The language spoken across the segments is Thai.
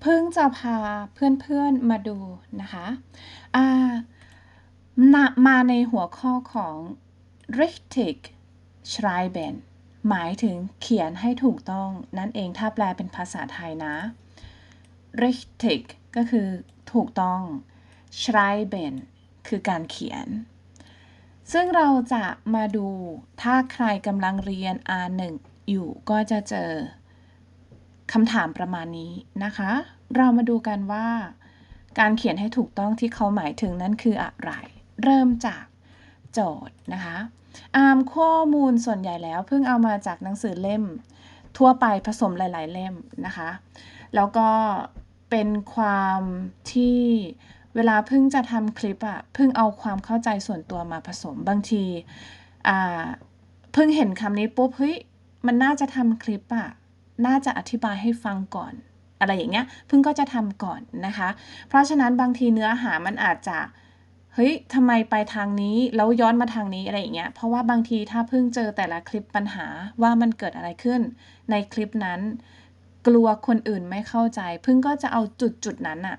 เพิ่งจะพาเพื่อนๆมาดูนะคะอ่านมาในหัวข้อของ richtig schreiben หมายถึงเขียนให้ถูกต้องนั่นเองถ้าแปลเป็นภาษาไทยนะ richtig ก็คือถูกต้อง schreiben คือการเขียน ซึ่งเราจะมาดูถ้าใครกำลังเรียน R1 อยู่ก็จะเจอ คำถามประมาณนี้นะคะ เรามาดูกันว่า การเขียนให้ถูกต้องที่เขาหมายถึงนั้นคืออะไร เริ่มจากโจทย์นะคะอามข้อมูลส่วนใหญ่แล้วเพิ่งเอามาจากหนังสือเล่ม ทั่วไปผสมหลาย ๆ เล่มนะคะ แล้วก็เป็นความที่เวลาเพิ่งจะทำคลิปอะเพิ่งเอาความเข้าใจส่วนตัวมาผสมบางทีเพิ่งเห็นคำนี้ปุ๊บเฮ้ยมันน่าจะทำคลิปอะ น่าจะอธิบายให้ฟังก่อน อะไรอย่างเงี้ยพิ่งก็จะทำก่อนนะคะ เพราะฉะนั้นบางทีเนื้อหามันอาจจะเฮ้ยทำไมไปทางนี้แล้วย้อนมาทางนี้อะไรอย่างเงี้ย เพราะว่าบางทีถ้าเพิ่งเจอแต่ละคลิปปัญหาว่ามันเกิดอะไรขึ้น ในคลิปนั้น กลัวคนอื่นไม่เข้าใจ เพิ่งก็จะเอาจุดจุดนั้นอะ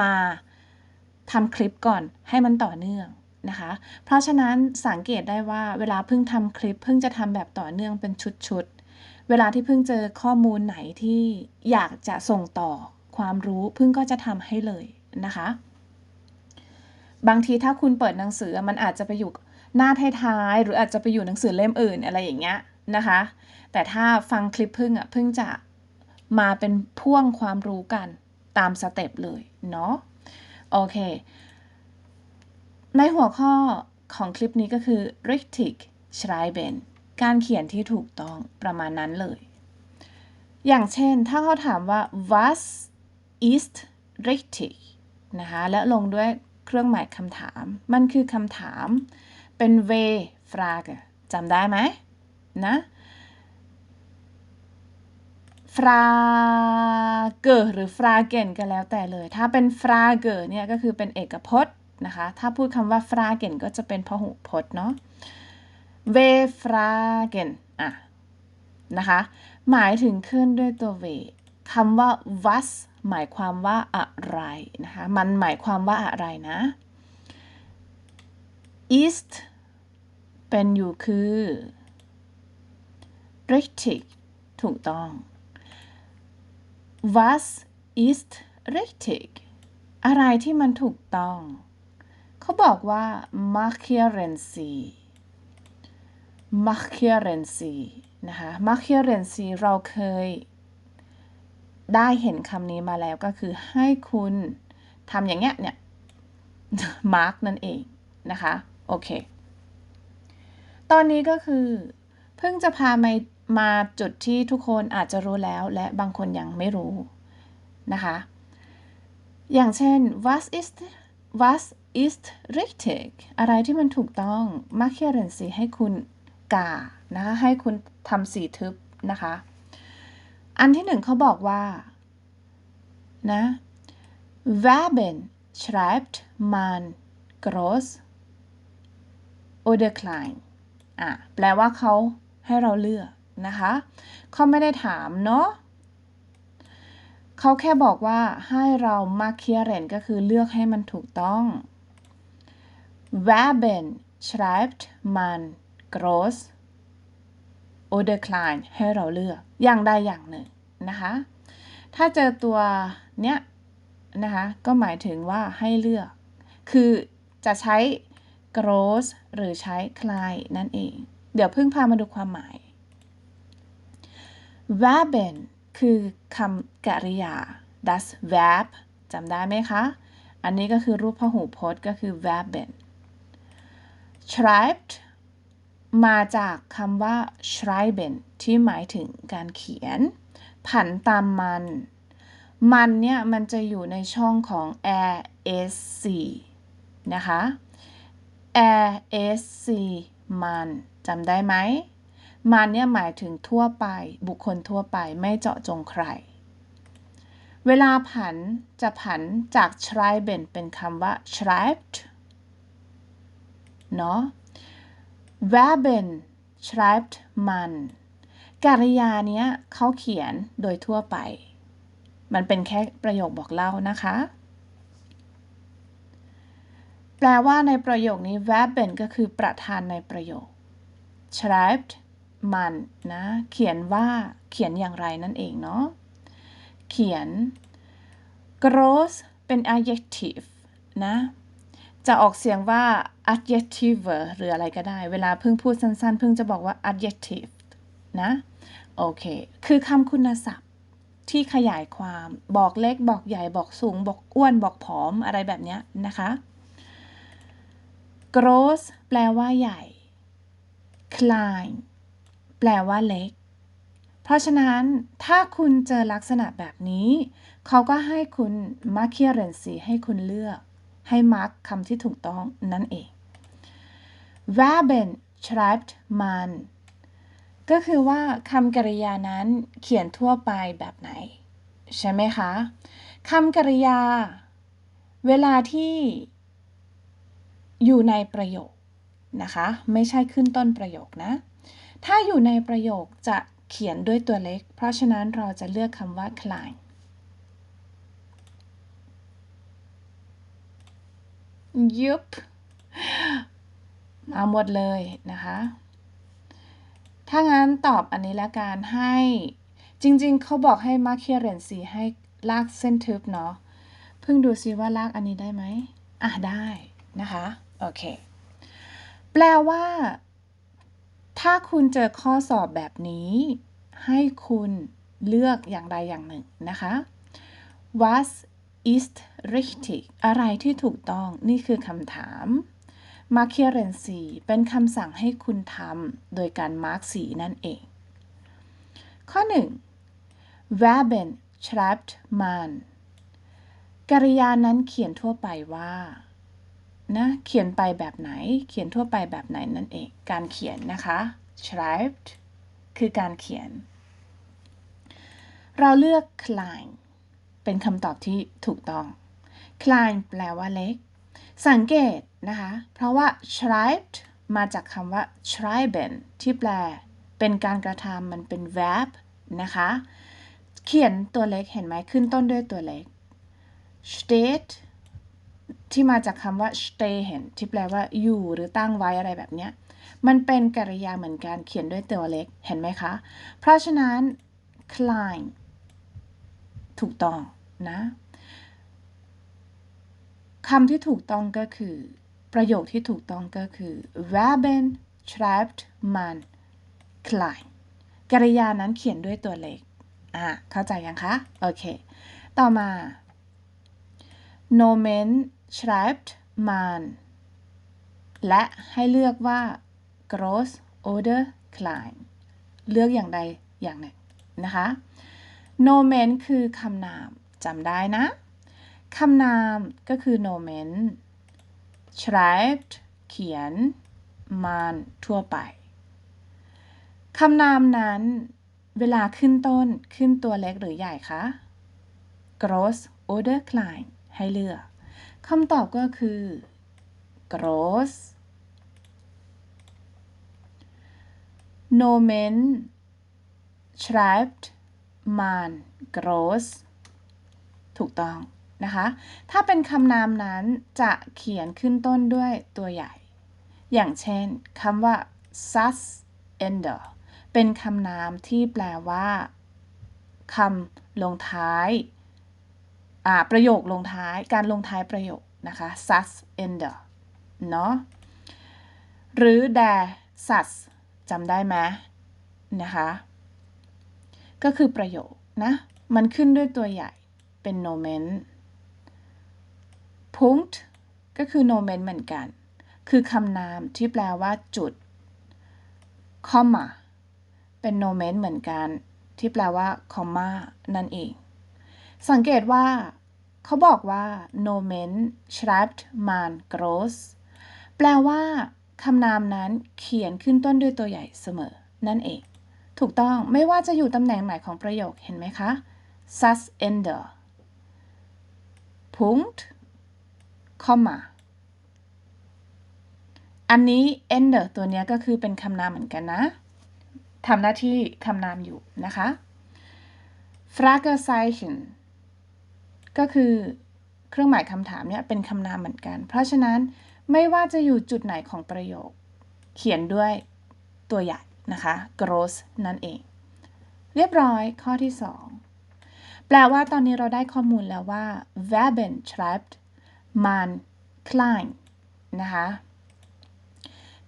มาทำคลิปก่อนให้มันต่อเนื่องนะคะ เพราะฉะนั้นสังเกตได้ว่าเวลาเพิ่งทำคลิป เพิ่งจะทำแบบต่อเนื่องเป็นชุดๆ เวลาที่เพิ่งเจอข้อมูลไหนที่อยากจะส่งต่อความรู้เพิ่งก็จะทำให้เลยนะคะ บางทีถ้าคุณเปิดหนังสือมันอาจจะไปอยู่หน้าท้ายๆหรืออาจจะไปอยู่หนังสือเล่มอื่นอะไรอย่างเงี้ยนะคะ แต่ถ้าฟังคลิปพึ่งอะพึ่งจะมาเป็นพ่วงความรู้กันตามสเต็ปเลยเนาะโอเค ในหัวข้อของคลิปนี้ก็คือ richtig schreiben การเขียนที่ถูกต้องประมาณนั้นเลย อย่างเช่นถ้าเขาถามว่า was ist richtig นะคะและลงด้วยเครื่องหมายคำถาม มันคือคำถามเป็น w frage จำได้ไหมนะ frage หรือ fragen ก็แล้วแต่เลย ถ้าเป็น frage เนี่ยก็คือเป็นเอกพจน์นะคะ ถ้าพูดคำว่า fragen ก็จะเป็นพหูพจน์เนาะ w fragen อะนะคะ หมายถึงขึ้นด้วยตัว w คำว่า was หมายความว่าอะไรนะคะ มันหมายความว่าอะไรนะ ist เป็นอยู่คือ richtig ถูกต้อง was ist richtig อะไรที่มันถูกต้อง เขาบอกว่า markieren Sie markieren Sie นะคะ markieren Sie เราเคยได้เห็นคำนี้มาแล้วก็คือให้คุณทำอย่างเงี้ยเนี่ย mark นั่นเองนะคะ โอเค ตอนนี้ก็คือ เพิ่งจะพามามาจุดที่ทุกคนอาจจะรู้แล้วและบางคนยังไม่รู้นะคะ อย่างเช่น was ist was ist richtig อะไรที่มันถูกต้อง markieren s i ให้คุณ กานะคะให้คุณทำสีทึบนะคะ อันที่หนึ่งเขาบอกว่านะ Verben schreibt man groß oder klein อะแปลว่าเขาให้เราเลือกนะคะเขาไม่ได้ถามเนาะเขาแค่บอกว่าให้เรามาเคียเรนก็คือเลือกให้มันถูกต้อง Verben schreibt man groß oder klein ให้เราเลือกอย่างใดอย่างหนึ่งนะคะ ถ้าเจอตัวเนี้ยนะคะก็หมายถึงว่าให้เลือก คือจะใช้ gross หรือใช้ klein นั่นเอง เดี๋ยวเพิ่งพามาดูความหมาย verben คือคำกริยา das verb จำได้ไหมคะ อันนี้ก็คือรูปพหูพจน์ก็คือ verben schreibt มาจากคำว่า schreiben ที่หมายถึงการเขียน ผันตามมัน มันเนี่ย มันจะอยู่ในช่องของ air s c นะคะ air s c มันจำได้ไหม มันเนี่ย หมายถึงทั่วไป บุคคลทั่วไปไม่เจาะจงใคร เวลาผันจะผันจาก schreiben เป็นคำว่า schreibt เนาะ verben schreibt man กริยาเนี้ยเขาเขียนโดยทั่วไป มันเป็นแค่ประโยคบอกเล่านะคะ แปลว่าในประโยคนี้ verben ก็คือประธานในประโยค schreibt มันนะ เขียนว่าเขียนอย่างไรนั่นเองเนาะ เขียน gross เป็น adjective นะ จะออกเสียงว่า adjective หรืออะไรก็ได้ เวลาเพิ่งพูดสั้นๆ เพิ่งจะบอกว่า adjective นะ โอเค คือคำคุณศัพท์ที่ขยายความบอกเล็กบอกใหญ่บอกสูง บอกอ้วนบอกผอมอะไรแบบนี้นะคะ gross แปลว่าใหญ่ klein แปลว่าเล็ก เพราะฉะนั้นถ้าคุณเจอลักษณะแบบนี้ เขาก็ให้คุณ markieren ให้คุณเลือก ให้มาร์กคำที่ถูกต้องนั่นเอง verben schreibt man ก็คือว่าคำกริยานั้นเขียนทั่วไปแบบไหน ใช่ไหมคะคำกริยา เวลาที่อยู่ในประโยคนะคะ ไม่ใช่ขึ้นต้นประโยคนะ ถ้าอยู่ในประโยคจะเขียนด้วยตัวเล็ก เพราะฉะนั้นเราจะเลือกคำว่า klein ยุบมาหมดเลยนะคะ ถ้างั้นตอบอันนี้ละกันให้จริงๆ เขาบอกให้มาเคียเรนสีให้ลากเส้นทึบเนาะเพิ่งดูซิว่าลากอันนี้ได้ไหมอะได้นะคะ โอเค แปลว่า ถ้าคุณเจอข้อสอบแบบนี้ ให้คุณเลือกอย่างใดอย่างหนึ่งนะคะ was ist richtig อะไรที่ถูกต้องนี่คือคำถามมาเคียเรนสีเป็นคำสั่งให้คุณทำโดยการมาร์กสีนั่นเอง ข้อ1 verben schreibt man กริยานั้นเขียนทั่วไปว่านะเขียนไปแบบไหน เขียนทั่วไปแบบไหนนั่นเอง การเขียนนะคะ schreibt คือการเขียน เราเลือก klein เป็นคำตอบที่ถูกต้อง klein แปลว่าเล็ก สังเกตนะคะ เพราะว่า schreibt มาจากคำว่า schreiben ที่แปล เป็นการกระทำมันเป็น verb นะคะ เขียนตัวเล็กเห็นไหมขึ้นต้นด้วยตัวเล็ก steht ที่มาจากคำว่า stehen ที่แปลว่าอยู่หรือตั้งไว้อะไรแบบเนี้ย มันเป็นกริยาเหมือนกันเขียนด้วยตัวเล็กเห็นไหมคะ เพราะฉะนั้น klein ถูกต้องนะคำที่ถูกต้องก็คือ ประโยคที่ถูกต้องก็คือ verben schreibt man klein กริยานั้นเขียนด้วยตัวเล็ก อะ เข้าใจยังคะ โอเค ต่อมา nomen schreibt man และให้เลือกว่า gross oder klein เลือกอย่างใดอย่างหนึ่งนะคะ nomen คือคำนามจำได้นะ คำนามก็คือ nomen schreibt เขียน man ทั่วไป คำนามนั้น เวลาขึ้นต้นขึ้นตัวเล็กหรือใหญ่คะ gross oder klein ให้เลือกคำตอบก็คือ gross nomen schreibt man gross ถูกต้องนะคะ ถ้าเป็นคำนามนั้นจะเขียนขึ้นต้นด้วยตัวใหญ่ อย่างเช่นคำว่า sus ender เป็นคำนามที่แปลว่าคำลงท้าย ประโยคลงท้าย การลงท้ายประโยคนะคะ sus ender เนาะ หรือ der sus จำได้ไหมนะคะ ก็คือประโยคนะ มันขึ้นด้วยตัวใหญ่เป็น nomen punkt ก็คือ nomen เหมือนกัน คือคำนามที่แปลว่าจุด comma เป็น nomen เหมือนกัน ที่แปลว่า comma นั่นเอง สังเกตว่าเขาบอกว่า nomen schreibt man groß แปลว่าคำนามนั้นเขียนขึ้นต้นด้วยตัวใหญ่เสมอ นั่นเอง ถูกต้องไม่ว่าจะอยู่ตำแหน่งไหนของประโยคเห็นไหมคะ sus ender Punkt comma อันนี้ ender ตัวนี้ก็คือเป็นคำนามเหมือนกันนะทำหน้าที่คำนามอยู่นะคะ Fragezeichen ก็คือเครื่องหมายคำถามเนี่ยเป็นคำนามเหมือนกัน เพราะฉะนั้นไม่ว่าจะอยู่จุดไหนของประโยค เขียนด้วยตัวใหญ่ นะคะ gross นั่นเอง เรียบร้อยข้อที่ 2 แปลว่าตอนนี้เราได้ข้อมูลแล้วว่า verben schreibt man klein นะคะ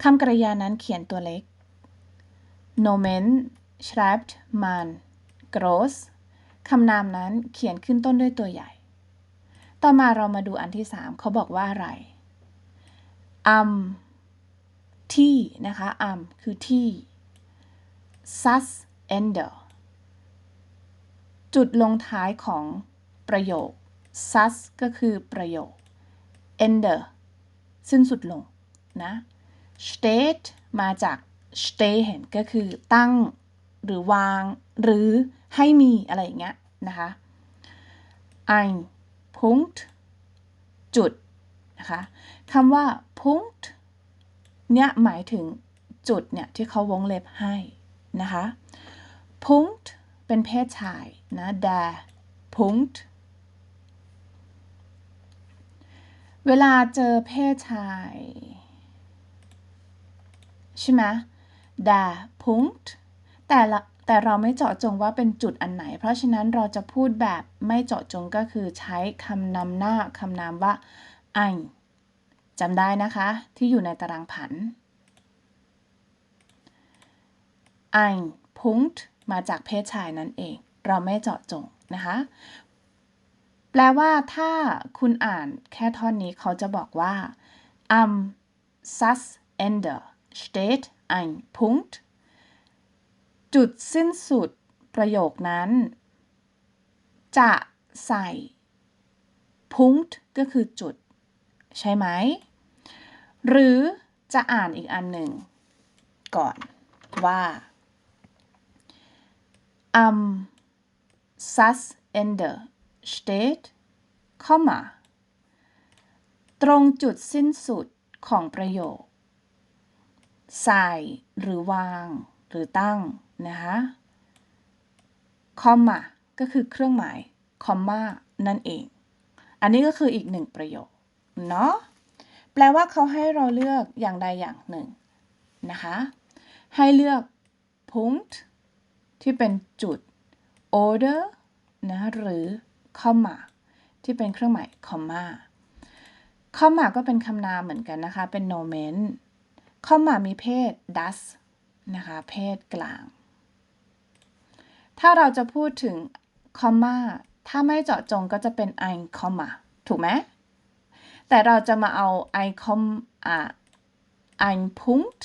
คำกริยานั้นเขียนตัวเล็ก nomen schreibt man groß คำนามนั้นเขียนขึ้นต้นด้วยตัวใหญ่ ต่อมาเรามาดูอันที่ 3 เขาบอกว่าอะไร am ที่นะคะ am คือที่ sus ender จุดลงท้ายของประโยค sus ก็คือประโยค ender สิ้นสุดลงนะ steht มาจาก stehen ก็คือตั้ง หรือวาง หรือให้มีอะไรอย่างเงี้ยนะคะ ein Punkt จุดนะคะคำว่า Punkt เนี่ยหมายถึงจุดเนี่ยที่เขาวงเล็บให้ นะคะ Punkt เป็นเพศชายนะ der Punkt เวลาเจอเพศชาย ใช่ไหม der Punkt แต่ละแต่เราไม่เจาะจงว่าเป็นจุดอันไหน เพราะฉะนั้นเราจะพูดแบบไม่เจาะจงก็คือใช้คำนำหน้าคำนามว่า ein จำได้นะคะที่อยู่ในตารางผัน ein Punkt มาจากเพศชายนั่นเอง เราไม่เจาะจงนะคะ แปลว่าถ้าคุณอ่านแค่ท่อนนี้เขาจะบอกว่า am Satzende steht ein Punkt จุดสิ้นสุดประโยคนั้น จะใส่ punkt ก็คือจุด ใช่ไหม หรือจะอ่านอีกอันหนึ่ง ก่อนว่า am Satzende steht Komma ตรงจุดสิ้นสุดของประโยค ใส่ หรือวาง หรือตั้ง นะคะคอมมาก็คือเครื่องหมายคอมมานั่นเอง อันนี้ก็คืออีกหนึ่งประโยค เนาะแปลว่าเขาให้เราเลือกอย่างใดอย่างหนึ่ง นะคะ ให้เลือก punkt ที่เป็นจุด order นะหรือ comma ที่เป็นเครื่องหมาย comma comma ก็เป็นคำนามเหมือนกันนะคะ เป็น nomen comma มีเพศ das นะคะ เพศกลาง ถ้าเราจะพูดถึง comma ถ้าไม่เจาะจงก็จะเป็น ein comma ถูกไหมแต่เราจะมาเอา ein com อ่า ein Punkt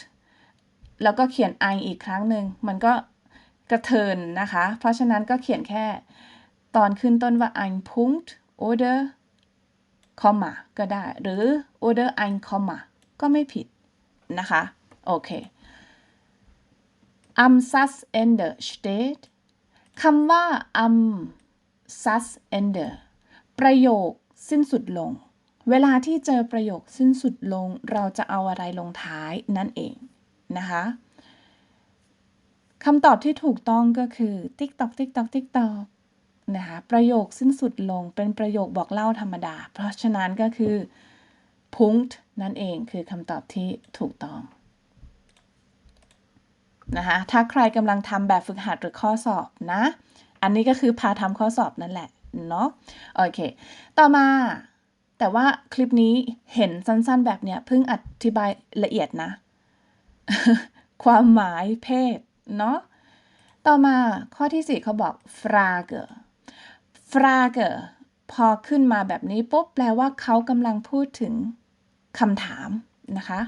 แล้วก็เขียน ein อีกครั้งหนึ่ง มันก็ กระเทินนะคะ เพราะฉะนั้นก็เขียนแค่ตอนขึ้นต้นว่า ein Punkt oder Komma ก็ได้ หรือ oder ein Komma ก็ไม่ผิดนะคะ โอเค am Satzende steht คำว่า am Satzende ประโยคสิ้นสุดลง เวลาที่เจอประโยคสิ้นสุดลง เราจะเอาอะไรลงท้ายนั่นเองนะคะ คำตอบที่ถูกต้องก็คือ ติ๊กตอกติ๊กตอกติ๊กตอกนะคะประโยคสิ้นสุดลงเป็นประโยคบอกเล่าธรรมดา เพราะฉะนั้นก็คือ punkt นั่นเองคือคำตอบที่ถูกต้องนะคะถ้าใครกำลังทำแบบฝึกหัดหรือข้อสอบนะ อันนี้ก็คือพาทำข้อสอบนั่นแหละเนาะโอเค ต่อมา แต่ว่าคลิปนี้เห็นสั้นๆแบบเนี้ยเพิ่งอธิบายละเอียดนะ ความหมายเพศ เนาะต่อมาข้อที่ 4เขาบอก frage frage พอขึ้นมาแบบนี้ปุ๊บแปลว่าเขากำลังพูดถึงคำถามนะคะ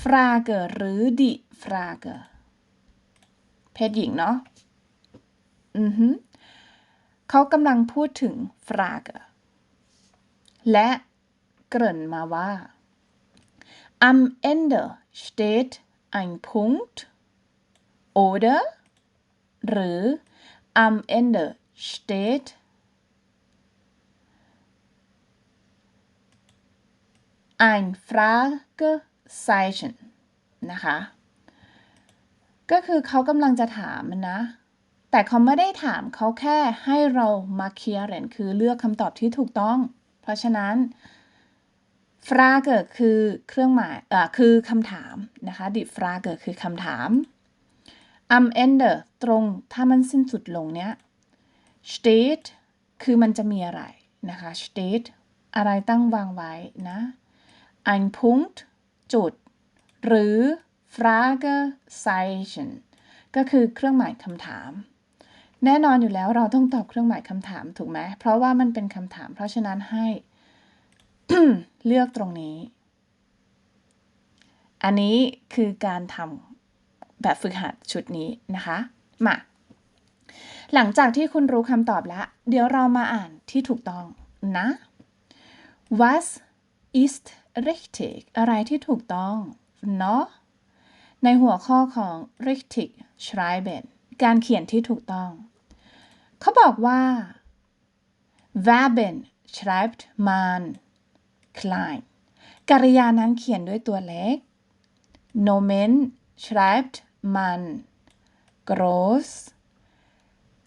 frage หรือ die frage เพศหญิงเนาะอือฮึเขากำลังพูดถึง frage และเกริ่นมาว่า am Ende steht ein Punkt oder หรือ am Ende steht ein Fragezeichen นะคะ ก็คือเขากำลังจะถามนะ แต่เขาไม่ได้ถามเขาแค่ให้เรามาเคลียร์เรนคือเลือกคำตอบที่ถูกต้อง เพราะฉะนั้นฟราเกิดคือเครื่องหมายเอ่อคือคำถามนะคะดิฟราเกิดคือคำถาม am Ende ตรงถ้ามันสิ้นสุดลงเนี้ย steht คือมันจะมีอะไรนะคะ steht อะไรตั้งวางไว้นะ ein Punkt จุด หรือ Fragezeichen ก็คือเครื่องหมายคำถาม แน่นอนอยู่แล้วเราต้องตอบเครื่องหมายคำถามถูกไหม เพราะว่ามันเป็นคำถาม เพราะฉะนั้นให้ เลือกตรงนี้ อันนี้คือการทำ แบบฝึกหัดชุดนี้นะคะมาหลังจากที่คุณรู้คำตอบแล้ว เดี๋ยวเรามาอ่านที่ถูกต้องนะ was ist richtig อะไรที่ถูกต้องเนาะในหัวข้อของ richtig schreiben การเขียนที่ถูกต้อง เขาบอกว่า verben schreibt man klein กริยานั้นเขียนด้วยตัวเล็ก Nomen schreibt man groß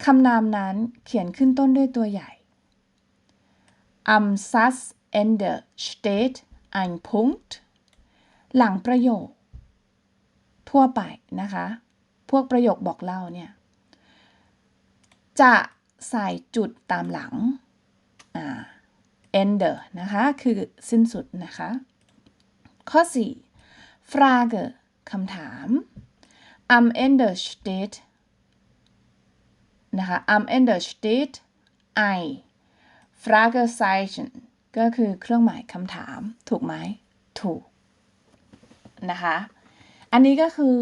คำนามนั้นเขียนขึ้นต้นด้วยตัวใหญ่ Am Satzende steht ein Punkt หลังประโยค ทั่วไปนะคะ พวกประโยคบอกเล่าเนี่ย จะใส่จุดตามหลัง อ่า ende นะคะ คือสิ้นสุดนะคะ ข้อ 4 Frage คำถาม am Ende steht นะคะ am Ende steht ein Fragezeichen ก็คือเครื่องหมายคำถาม ถูกไหม ถูก นะคะ อันนี้ก็คือ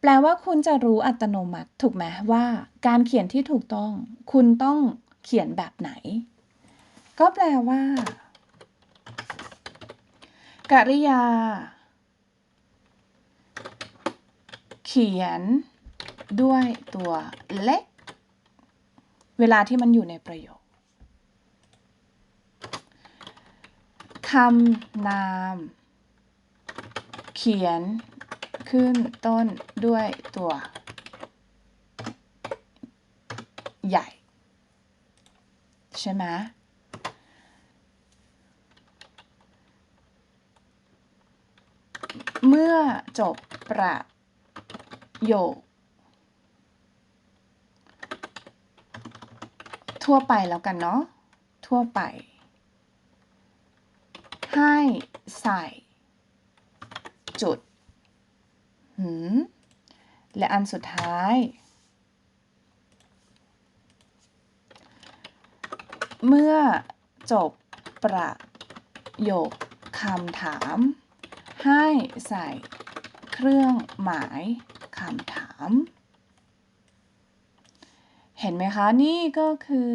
แปลว่าคุณจะรู้อัตโนมัติ ถูกไหมว่าการเขียนที่ถูกต้อง คุณต้องเขียนแบบไหน ก็แปลว่า กริยา เขียนด้วยตัวเล็ก เวลาที่มันอยู่ในประโยคคำนาม เขียนขึ้นต้นด้วยตัว ใหญ่ ใช่ไหมเมื่อจบประ โยคทั่วไปแล้วกันเนาะทั่วไป ให้ใส่ จุดหืมและอันสุดท้าย เมื่อจบประโยคคำถาม ให้ใส่เครื่องหมาย คำถาม เห็นไหมคะ นี่ก็คือ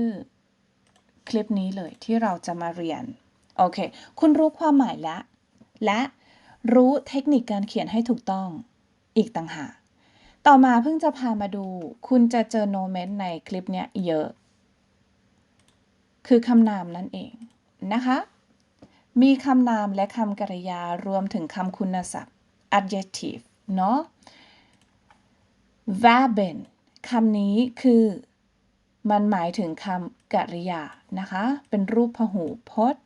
คลิปนี้เลยที่เราจะมาเรียน โอเค คุณรู้ความหมายแล้ว และรู้เทคนิคการเขียนให้ถูกต้องอีกต่างหาก ต่อมาเพิ่งจะพามาดู คุณจะเจอโนเมนต์ในคลิปเนี้ยเยอะ คือคำนามนั่นเองนะคะ มีคำนามและคำกริยารวมถึงคำคุณศัพท์ adjective เนาะ verben คำนี้คือ มันหมายถึงคำกริยานะคะ เป็นรูปพหูพจน์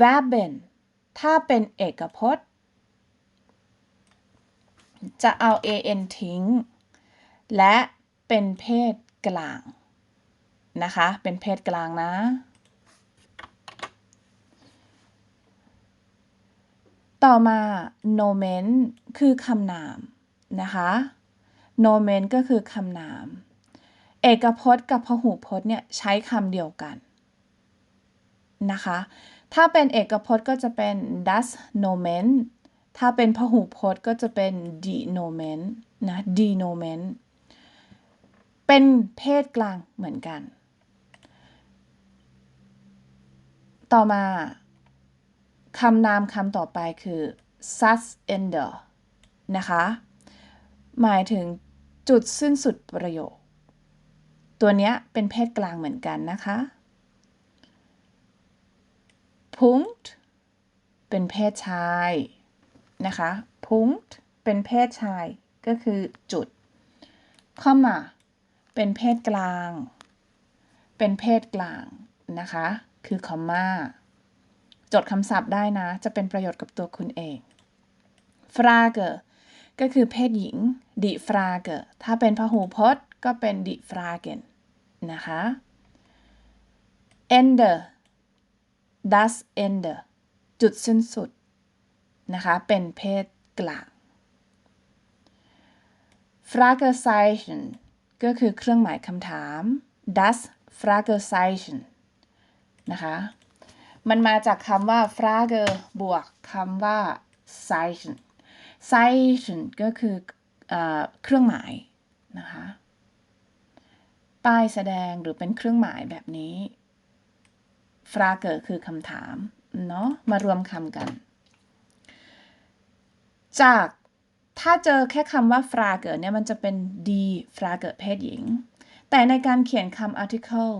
verben ถ้าเป็นเอกพจน์ จะเอา an ทิ้ง และเป็นเพศกลาง นะคะ เป็นเพศกลางนะต่อมา nomen คือคำนามนะคะ nomen ก็คือคำนาม เอกพจน์กับพหูพจน์เนี่ยใช้คำเดียวกันนะคะ ถ้าเป็นเอกพจน์ก็จะเป็น das nomen ถ้าเป็นพหูพจน์ก็จะเป็น die nomen นะ die nomen เป็นเพศกลางเหมือนกัน ต่อมาคำนามคำต่อไปคือ sus ender นะคะ หมายถึง จุดสิ้นสุดประโยค ตัวเนี้ยเป็นเพศกลางเหมือนกันนะคะ Punkt เป็นเพศชายนะคะ Punkt เป็นเพศชายก็คือจุด comma เป็นเพศกลาง เป็นเพศกลางนะคะ คือคอมมาจดคำศัพท์ได้นะ จะเป็นประโยชน์กับตัวคุณเอง Frage ก็คือเพศหญิง Die Frage ถ้าเป็นพหูพจน์ก็เป็น Die Fragen นะคะ Ende das Ende จุดสิ้นสุดนะคะ เป็นเพศกลาง Fragezeichen ก็คือเครื่องหมายคำถาม das Fragezeichen นะคะ มันมาจากคำว่า Frage บวกคำว่า Zeichen Zeichen ก็คือเอเครื่องหมายนะคะ ป้ายแสดงหรือเป็นเครื่องหมายแบบนี้ Frage คือคำถามเนาะมารวมคำกัน จากถ้าเจอแค่คำว่า Frage เนี่ยมันจะเป็น die Frage เพศหญิง แต่ในการเขียนคำ article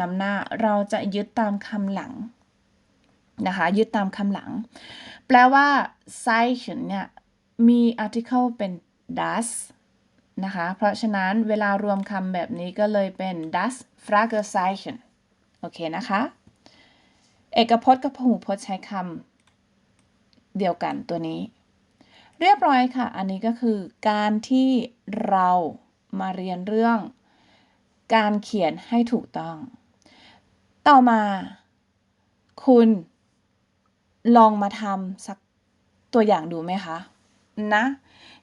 นำหน้าเราจะยึดตามคำหลัง นะคะยึดตามคำหลัง แปลว่า Zeichen เนี่ยมี article เป็น das นะคะ เพราะฉะนั้นเวลารวมคำแบบนี้ก็เลยเป็น das Fragezeichen โอเคนะคะ เอกพจน์กับพหูพจน์ใช้คำเดียวกันตัวนี้ เรียบร้อยค่ะ อันนี้ก็คือการที่เรามาเรียนเรื่องการเขียนให้ถูกต้อง ต่อมา คุณ ลองมาทำสักตัวอย่างดูไหมคะ นะ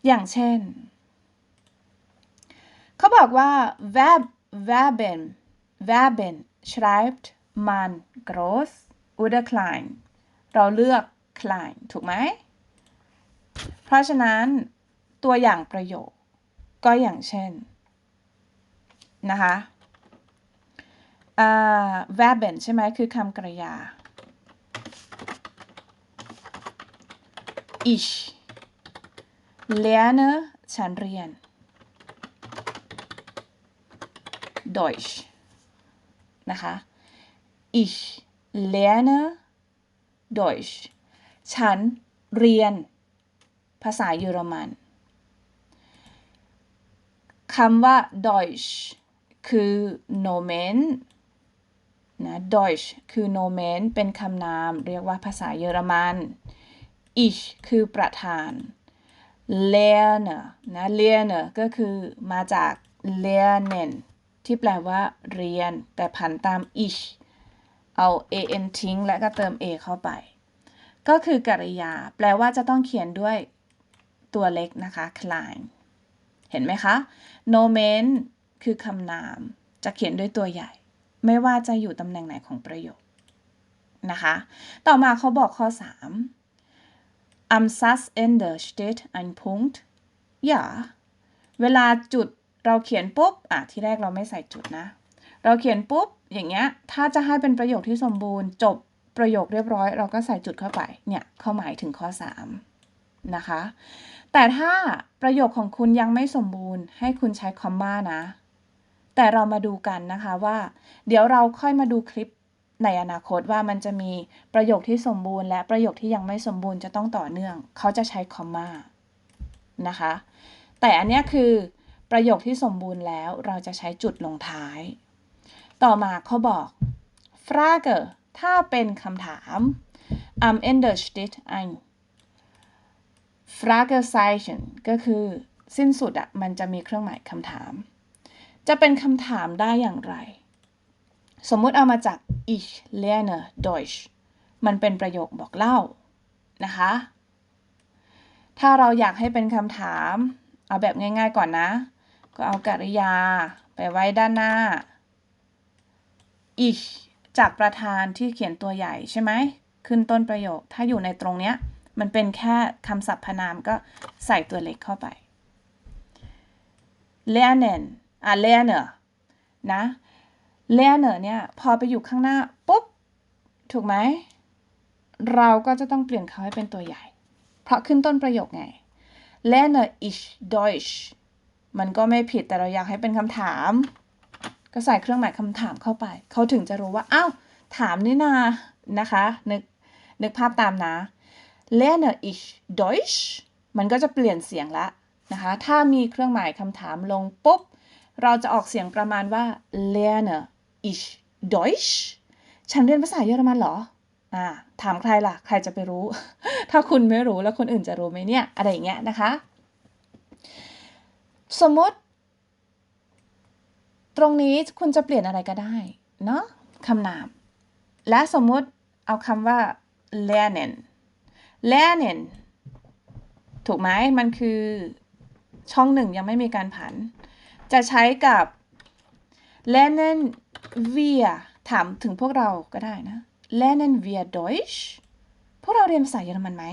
อย่างเช่น เขาบอกว่า verb verben verben schreibt man groß oder klein เราเลือก klein ถูกไหม เพราะฉะนั้นตัวอย่างประโยค ก็อย่างเช่น นะคะ verben ใช่ไหม คือคำกริยา ich lerne ฉันเรียน Deutsch นะคะ ich lerne Deutsch ฉันเรียน ภาษาเยอรมันคำว่า Deutsch คือ nomen นะ Deutsch คือ nomen เป็นคำนาม เรียกว่าภาษาเยอรมัน ich คือประธาน lerner นะ lerner ก็คือมาจาก lernen ที่แปลว่าเรียน แต่ผันตาม ich เอา an ทิ้ง และก็เติม a เข้าไป ก็คือกริยา แปลว่าจะต้องเขียนด้วยตัวเล็กนะคะ klein เห็นไหมคะ nomen คือคำนาม จะเขียนด้วยตัวใหญ่ ไม่ว่าจะอยู่ตำแหน่งไหนของประโยคนะคะ ต่อมาเขาบอกข้อ 3 Am Satzende steht ein Punkt ja เวลาจุดเราเขียนปุ๊บ อะ ที่แรกเราไม่ใส่จุดนะ เราเขียนปุ๊บ อย่างเงี้ย ถ้าจะให้เป็นประโยคที่สมบูรณ์ จบประโยคเรียบร้อย เราก็ใส่จุดเข้าไป เนี่ยเขาหมายถึงข้อ 3 นะคะ แต่ถ้าประโยคของคุณยังไม่สมบูรณ์ ให้คุณใช้คอมมานะ แต่เรามาดูกันนะคะว่า เดี๋ยวเราค่อยมาดูคลิป ในอนาคตว่ามันจะมีประโยคที่สมบูรณ์ และประโยคที่ยังไม่สมบูรณ์จะต้องต่อเนื่อง เขาจะใช้คอมมานะคะ แต่อันนี้คือประโยคที่สมบูรณ์แล้วเราจะใช้จุดลงท้าย ต่อมาเขาบอก Frage ถ้าเป็นคำถาม am Ende steht ein Fragezeichen ก็คือสิ้นสุดอะมันจะมีเครื่องหมายคำถาม จะเป็นคำถามได้อย่างไร สมมุติเอามาจาก ich lerne Deutsch มันเป็นประโยคบอกเล่านะคะ ถ้าเราอยากให้เป็นคำถาม เอาแบบง่ายๆก่อนนะ ก็เอากริยาไปไว้ด้านหน้า ich จากประธานที่เขียนตัวใหญ่ใช่ไหม ขึ้นต้นประโยค ถ้าอยู่ในตรงเนี้ย มันเป็นแค่คำสรรพนามก็ใส่ตัวเล็กเข้าไป lernen อะ lerner นะ lerner เนี่ย พอไปอยู่ข้างหน้าปุ๊บ ถูกไหม เราก็จะต้องเปลี่ยนเขาให้เป็นตัวใหญ่ เพราะขึ้นต้นประโยคไง lerner ich Deutsch มันก็ไม่ผิดแต่เราอยากให้เป็นคำถาม ก็ใส่เครื่องหมายคำถามเข้าไป เขาถึงจะรู้ว่า อ้าว ถามนี่นา นะคะ นึก นึกภาพตามนะ lerne ich Deutsch มันก็จะเปลี่ยนเสียงละนะคะ ถ้ามีเครื่องหมายคำถามลงปุ๊บ เราจะออกเสียงประมาณว่า lerne ich Deutsch ฉันเรียนภาษาเยอรมันเหรอ อ่า ถามใครล่ะ ใครจะไปรู้ ถ้าคุณไม่รู้แล้วคนอื่นจะรู้ไหมเนี่ย อะไรอย่างเงี้ยนะคะ สมมติ ตรงนี้คุณจะเปลี่ยนอะไรก็ได้ เนาะคำนาม และสมมติเอาคำว่า lernen lernen ถูกไหมมันคือช่องหนึ่งยังไม่มีการผัน จะใช้กับ lernen wir ถามถึงพวกเราก็ได้นะ lernen wir Deutsch พวกเราเรียนภาษาเยอรมันไหม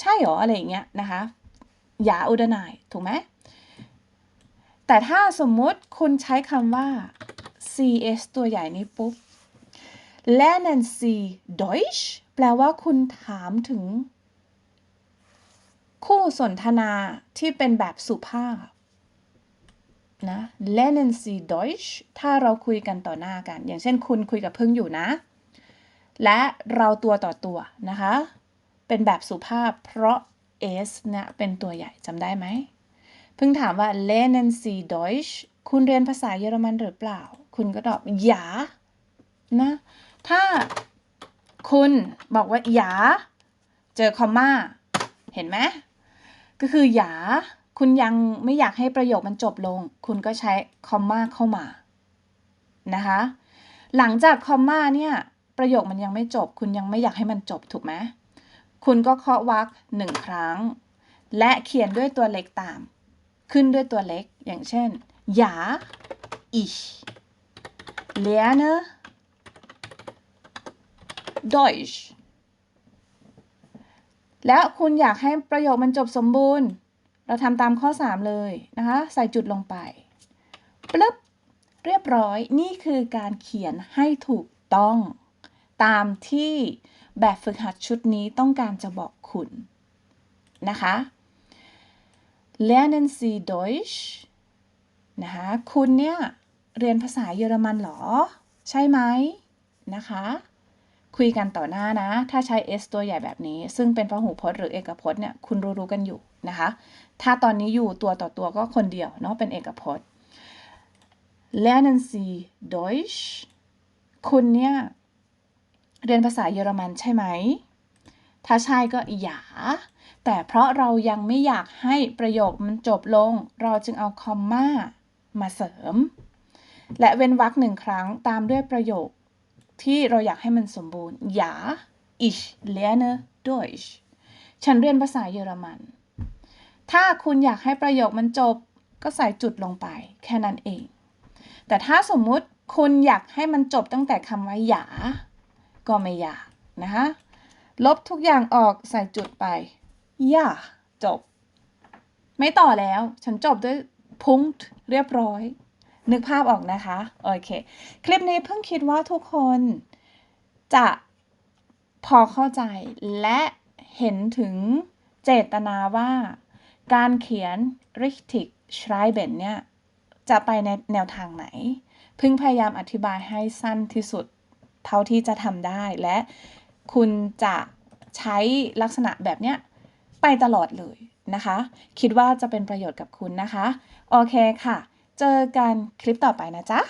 ใช่หรอ อะไรอย่างเงี้ยนะคะ อย่าอุดนาย ถูกไหม แต่ถ้าสมมุติคุณใช้คำว่า cs ตัวใหญ่นี้ปุ๊บ lernen Sie Deutsch แปลว่าคุณถามถึง คู่สนทนาที่เป็นแบบสุภาพ นะ lernen Sie Deutsch ถ้าเราคุยกันต่อหน้ากัน อย่างเช่นคุณคุยกับพึ่งอยู่นะ และเราตัวต่อตัวนะคะ เป็นแบบสุภาพเพราะ s เนี่ยเป็นตัวใหญ่จำได้ไหมเพิ่งถามว่า lernen Sie Deutsch คุณเรียนภาษาเยอรมันหรือเปล่า คุณก็ตอบ ja นะ ถ้าคุณบอกว่า ja เจอคอมมาเห็นไหมก็คือ ja คุณยังไม่อยากให้ประโยคมันจบลง คุณก็ใช้คอมมาเข้ามานะคะ หลังจากคอมมาเนี่ยประโยคมันยังไม่จบ คุณยังไม่อยากให้มันจบถูกไหมคุณก็เคาะวรรคหนึ่งครั้ง และเขียนด้วยตัวเล็กตาม ขึ้นด้วยตัวเล็ก อย่างเช่น ja ich lerne Deutsch แล้วคุณอยากให้ประโยคมันจบสมบูรณ์ เราทำตามข้อ 3 เลยนะคะ ใส่จุดลงไปปึ๊บเรียบร้อยนี่คือการเขียนให้ถูกต้อง ตามที่แบบฝึกหัดชุดนี้ต้องการจะบอกคุณนะคะ Lernen Sie Deutsch นะคะคุณเนี่ยเรียนภาษาเยอรมันเหรอ ใช่ไหมนะคะ คุยกันต่อหน้านะ ถ้าใช้ s ตัวใหญ่แบบนี้ ซึ่งเป็นพหูพจน์หรือเอกพจน์เนี่ยคุณรู้ๆกันอยู่ นะคะ ถ้าตอนนี้อยู่ตัวต่อตัวก็คนเดียวเนาะเป็นเอกพจน์ Lernen Sie Deutsch คุณเนี่ยเรียนภาษาเยอรมันใช่ไหม ถ้าใช่ก็หย่า แต่เพราะเรายังไม่อยากให้ประโยคมันจบลง เราจึงเอาคอมมามาเสริม และเว้นวรรคหนึ่งครั้งตามด้วยประโยคที่เราอยากให้มันสมบูรณ์ ja ich lerne Deutsch ฉันเรียนภาษาเยอรมัน ถ้าคุณอยากให้ประโยคมันจบ ก็ใส่จุดลงไป แค่นั้นเอง แต่ถ้าสมมุติคุณอยากให้มันจบตั้งแต่คำว่าหยาก็ไม่อยากนะคะลบทุกอย่างออกใส่จุดไปย่า จบ ไม่ต่อแล้ว ฉันจบด้วยพุงเรียบร้อย นึกภาพออกนะคะ โอเค คลิปนี้เพิ่งคิดว่าทุกคนจะพอเข้าใจและเห็นถึงเจตนาว่า การเขียน richtig schreiben เนี่ยจะไปในแนวทางไหนพิ่งพยายามอธิบายให้สั้นที่สุดเท่าที่จะทำได้และคุณจะใช้ลักษณะแบบเนี้ยไปตลอดเลยนะคะ คิดว่าจะเป็นประโยชน์กับคุณนะคะ โอเคค่ะ เจอกันคลิปต่อไปนะจ๊ะ